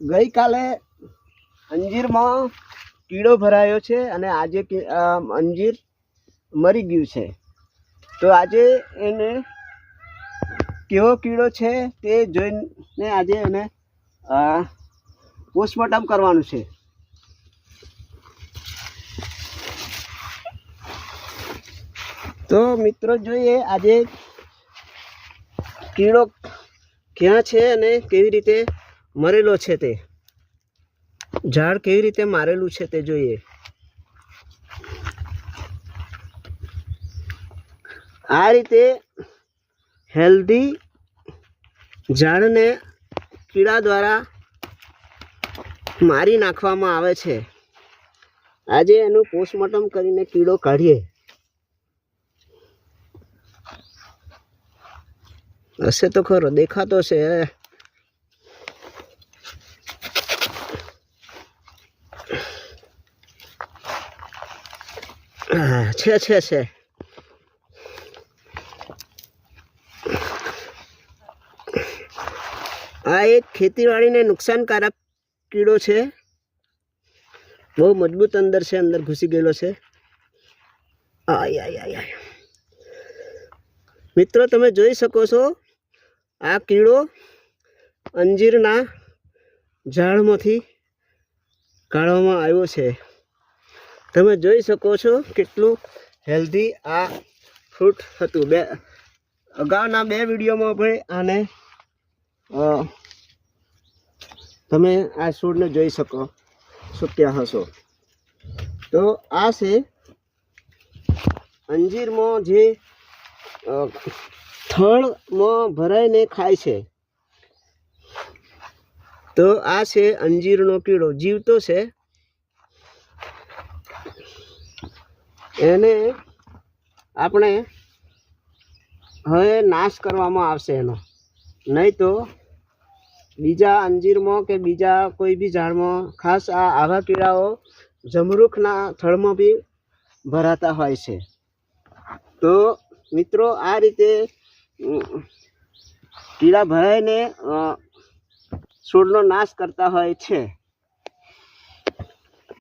ગઈકાલે અંજીરમાં કીડો ભરાયો છે અને આજે અંજીર મરી ગયું છે. તો આજે એને કેવો કીડો છે તે જોઈને આજે એને પોસ્ટમોર્ટમ કરવાનું છે. તો મિત્રો જોઈએ આજે કીડો ક્યાં છે અને કેવી રીતે મરેલો છે તે. ઝાડ કેવી રીતે મારેલું છે તે જોઈએ. આ રીતે હેલ્ધી ઝાડને કીડા દ્વારા મારી નાખવામાં આવે છે. આજે એનું પોસ્ટમોર્ટમ કરીને કીડો કાઢીએ. હશે તો ખરો, દેખાતો છે. છે છે છે. આ એક ખેતીવાડીને નુકસાનકારક કીડો છે. બહુ મજબૂત અંદર છે, અંદર ઘૂસી ગયેલો છે. આય આય આય. મિત્રો, તમે જોઈ શકો છો, આ કીડો અંજીરના ઝાડમાંથી કાઢવામાં આવ્યો છે. તમે જોઈ શકો છો કેટલું હેલ્ધી આ ફ્રૂટ હતું. બે, અગાઉના બે વિડીયોમાં પણ આને તમે આ છોડને જોઈ શકો શક્યા હશો. તો આ છે અંજીરમાં જે થળમાં ભરાઈને ખાય છે. તો આ છે અંજીરનો કીડો. જીવતો છે એને આપણે હવે નાશ કરવામાં આવશે એનો. નહીં તો બીજા અંજીરમાં કે બીજા કોઈ બી ઝાડમાં ખાસ આ આવા કીડાઓ જમરૂખના થળમાં બી ભરાતા હોય છે. તો મિત્રો આ રીતે કીડા ભરાઈને છોડનો નાશ કરતા હોય છે.